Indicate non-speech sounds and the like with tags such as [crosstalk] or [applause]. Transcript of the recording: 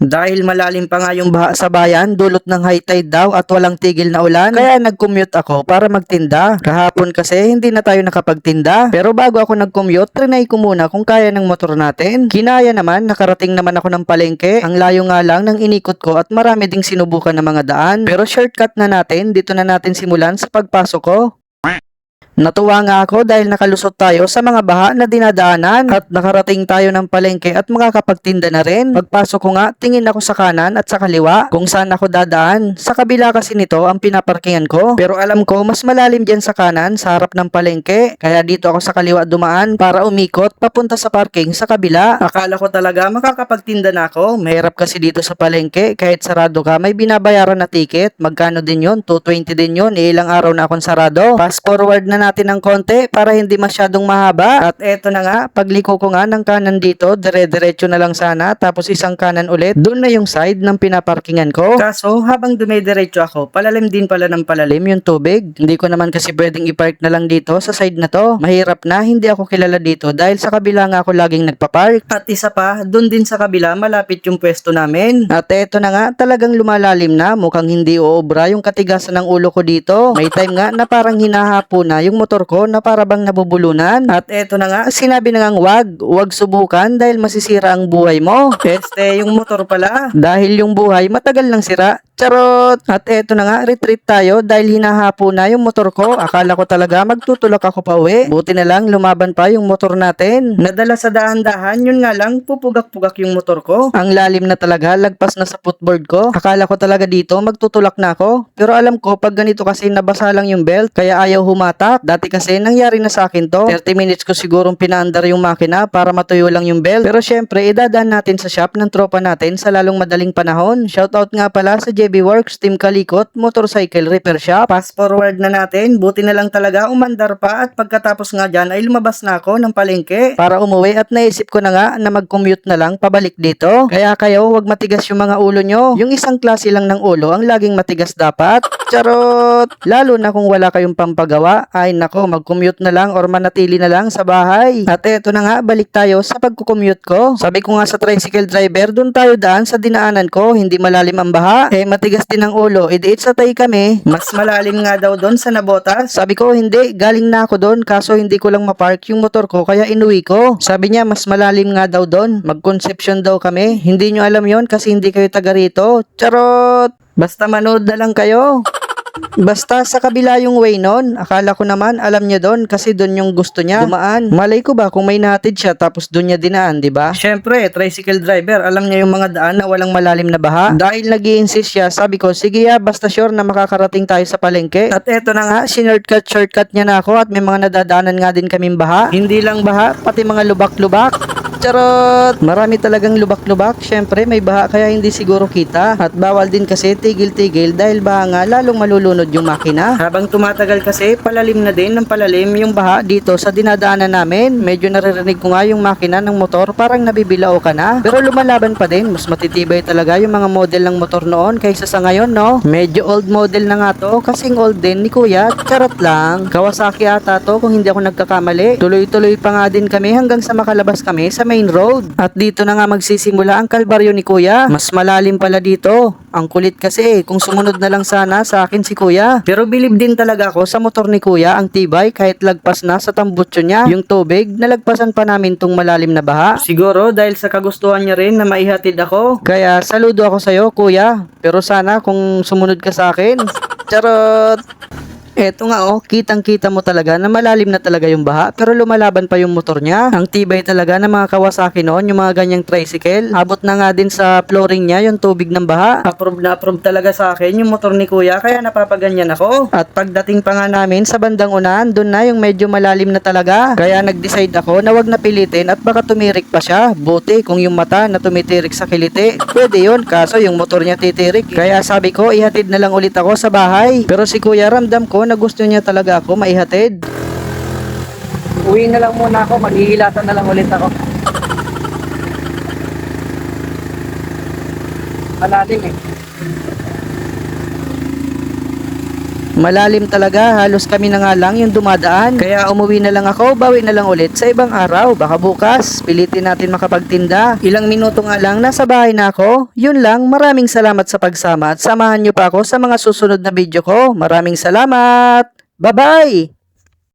Dahil malalim pa nga yung baha sa bayan, dulot ng high tide daw at walang tigil na ulan, kaya nag-commute ako para magtinda. Kahapon kasi hindi na tayo nakapagtinda. Pero bago ako nag-commute, trinay ko muna kung kaya ng motor natin. Kinaya naman, nakarating naman ako ng palengke. Ang layo nga lang ng inikot ko at marami ding sinubukan ng mga daan. Pero shortcut na natin, dito na natin simulan sa pagpasok ko. Natuwa nga ako dahil nakalusot tayo sa mga baha na dinadaanan at nakarating tayo ng palengke at makakapagtinda na rin. Pagpasok ko nga, tingin ako sa kanan at sa kaliwa kung saan ako dadaan. Sa kabila kasi nito ang pinaparkingan ko. Pero alam ko, mas malalim dyan sa kanan sa harap ng palengke. Kaya dito ako sa kaliwa dumaan para umikot papunta sa parking sa kabila. Akala ko talaga makakapagtinda na ako. Mahirap kasi dito sa palengke. Kahit sarado ka, may binabayaran na ticket. Magkano din yon 220 din yon Ilang araw na akong sarado. Fast forward na natin ng konti para hindi masyadong mahaba. At eto na nga, pagliko ko nga ng kanan dito, dire-diretso na lang sana. Tapos isang kanan ulit. Doon na yung side ng pinaparkingan ko. Kaso, habang dumediretso ako, palalim din pala ng palalim yung tubig. Hindi ko naman kasi pwedeng i-park na lang dito sa side na to. Mahirap na, hindi ako kilala dito dahil sa kabila nga ako laging nagpa-park. At isa pa, doon din sa kabila, malapit yung pwesto namin. At eto na nga, talagang lumalalim na. Mukhang hindi uobra yung katigasan ng ulo ko dito. May time nga na parang hinahapo na yung motor ko na para bang nabubulunan. At eto na nga, sinabi na nga wag, wag subukan dahil masisira ang buhay mo. [laughs] Este, yung motor pala. Dahil yung buhay matagal nang sira. Charot! At eto na nga, retreat tayo dahil hinahapo na yung motor ko. Akala ko talaga magtutulak ako pa uwi. Buti na lang, lumaban pa yung motor natin. Nadala sa dahan-dahan, yun nga lang, pupugak-pugak yung motor ko. Ang lalim na talaga, lagpas na sa footboard ko. Akala ko talaga dito, magtutulak na ako. Pero alam ko, pag ganito kasi nabasa lang yung belt, kaya ayaw humatak. Dati kasi, nangyari na sa akin to. 30 minutes ko sigurong pinaandar yung makina para matuyo lang yung belt. Pero syempre, idadaan natin sa shop ng tropa natin sa lalong madaling panahon. Shoutout nga pala sa JB Works, Team Kalikot, Motorcycle Repair Shop. Fast forward na natin, buti na lang talaga umandar pa at pagkatapos nga dyan ay lumabas na ako ng palengke para umuwi at naisip ko na nga na mag-commute na lang pabalik dito. Kaya kayo, wag matigas yung mga ulo nyo. Yung isang klase lang ng ulo ang laging matigas dapat. Charot! Lalo na kung wala kayong pampagawa, ay nako, mag-commute na lang or manatili na lang sa bahay. At eto na nga, balik tayo sa pagkukommute ko. Sabi ko nga sa tricycle driver, dun tayo daan sa dinaanan ko, hindi malalim ang baha. Eh, matigas din ang ulo, idiit sa tay kami. Mas malalim nga daw doon sa nabota. Sabi ko, hindi, galing na ako doon, kaso hindi ko lang mapark yung motor ko, kaya inuwi ko. Sabi niya, mas malalim nga daw doon. Mag-conception daw kami. Hindi nyo alam yon kasi hindi kayo taga rito. Charot! Basta manood na lang kayo. Basta sa kabila yung way nun, akala ko naman alam niya doon kasi doon yung gusto niya dumaan. Malay ko ba kung may nahatid siya tapos doon niya dinaan, di ba? Syempre, tricycle driver, alam niya yung mga daan na walang malalim na baha. Dahil nag insist siya, sabi ko, sige ya, basta sure na makakarating tayo sa palengke. At eto na nga, sinurtcut, shortcut niya na ako at may mga nadadaanan nga din kaming baha. Hindi lang baha, pati mga lubak-lubak. Charot! Marami talagang lubak-lubak. Syempre, may baha kaya hindi siguro kita. At bawal din kasi tigil-tigil dahil baha nga lalong malulunod yung makina. Habang tumatagal kasi, palalim na din ng palalim yung baha dito sa dinadaanan namin. Medyo naririnig ko nga yung makina ng motor parang nabibilao ka na. Pero lumalaban pa din. Mas matitibay talaga yung mga model ng motor noon kaysa sa ngayon, no? Medyo old model na nga to. Kasing old din ni Kuya. Charot lang. Kawasaki ata to kung hindi ako nagkakamali. Tuloy-tuloy pa nga din kami hanggang sa makalabas kami sa main road. At dito na nga magsisimula ang kalbaryo ni Kuya. Mas malalim pala dito. Ang kulit kasi kung sumunod na lang sana sa akin si Kuya. Pero bilib din talaga ako sa motor ni Kuya ang tibay kahit lagpas na sa tambutso niya. Yung tubig, nalagpasan pa namin tong malalim na baha. Siguro dahil sa kagustuhan niya rin na maihatid ako. Kaya saludo ako sa'yo Kuya. Pero sana kung sumunod ka sa akin. [laughs] Charot! Eto nga oh, kitang-kita mo talaga na malalim na talaga yung baha pero lumalaban pa yung motor niya. Ang tibay talaga ng mga Kawasaki noon, yung mga ganyang tricycle. Abot na nga din sa flooring niya yung tubig ng baha. Approve na approve talaga sa akin yung motor ni Kuya kaya napapaganyan ako. At pagdating pa nga namin sa bandang unahan, doon na yung medyo malalim na talaga. Kaya nag-decide ako na wag na pilitin at baka tumirik pa siya. Buti kung yung mata na tumitirik sa kiliti. Pwede yun, kaso yung motor niya titirik. Kaya sabi ko, ihatid na lang ulit ako sa bahay. Pero si Kuya ramdam ko na gusto niya talaga ako maihatid. Uwi na lang muna ako, maghihilatan na lang ulit ako. Malalim eh. Malalim talaga, halos kami na nga lang yung dumadaan. Kaya umuwi na lang ako, bawi na lang ulit sa ibang araw. Baka bukas, pilitin natin makapagtinda. Ilang minuto nga lang, nasa bahay na ako. Yun lang, maraming salamat sa pagsama at samahan nyo pa ako sa mga susunod na video ko. Maraming salamat! Bye-bye!